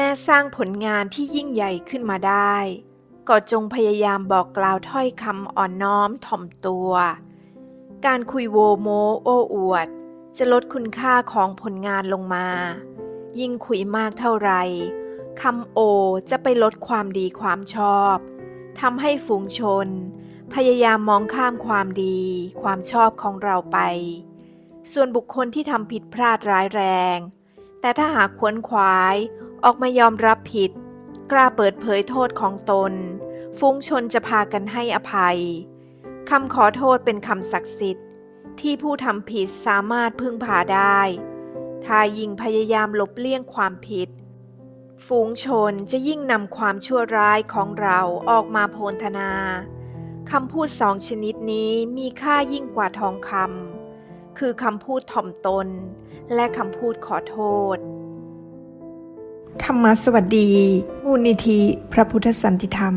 ม่สร้างผลงานที่ยิ่งใหญ่ขึ้นมาได้ ก็จงพยายามบอกกล่าวถ้อยคำอ่อนน้อมถ่อมตัว การคุยโวโมโอ้อวด จะลดคุณค่าของผลงานลงมา ยิ่งคุยมากเท่าไหร่คำโอจะไปลดความดีความชอบทำให้ฝูงชน พยายามมองข้ามความดี ความชอบของเราไป ส่วนบุคคลที่ทำผิดพลาดร้ายแรง แต่ถ้าหากขวนขวาย ออกมายอมรับผิด กล้าเปิดเผยโทษของตน ฟุ้งชนจะพากันให้อภัยคำขอโทษเป็นคำศักดิ์สิทธิ์ ที่ผู้ทำผิดสามารถพึ่งพาได้ ถ้ายิ่งพยายามหลบเลี่ยงความผิด ฝูงชนจะยิ่งนำความชั่วร้ายของเราออกมาโพลธนาคำพูดสองชนิดนี้มีค่ายิ่งกว่าทองคำคือคำพูดถ่อมตน และคำพูดขอโทษ ธรรมสวัสดี มูลนิธิ พระพุทธสันติธรรม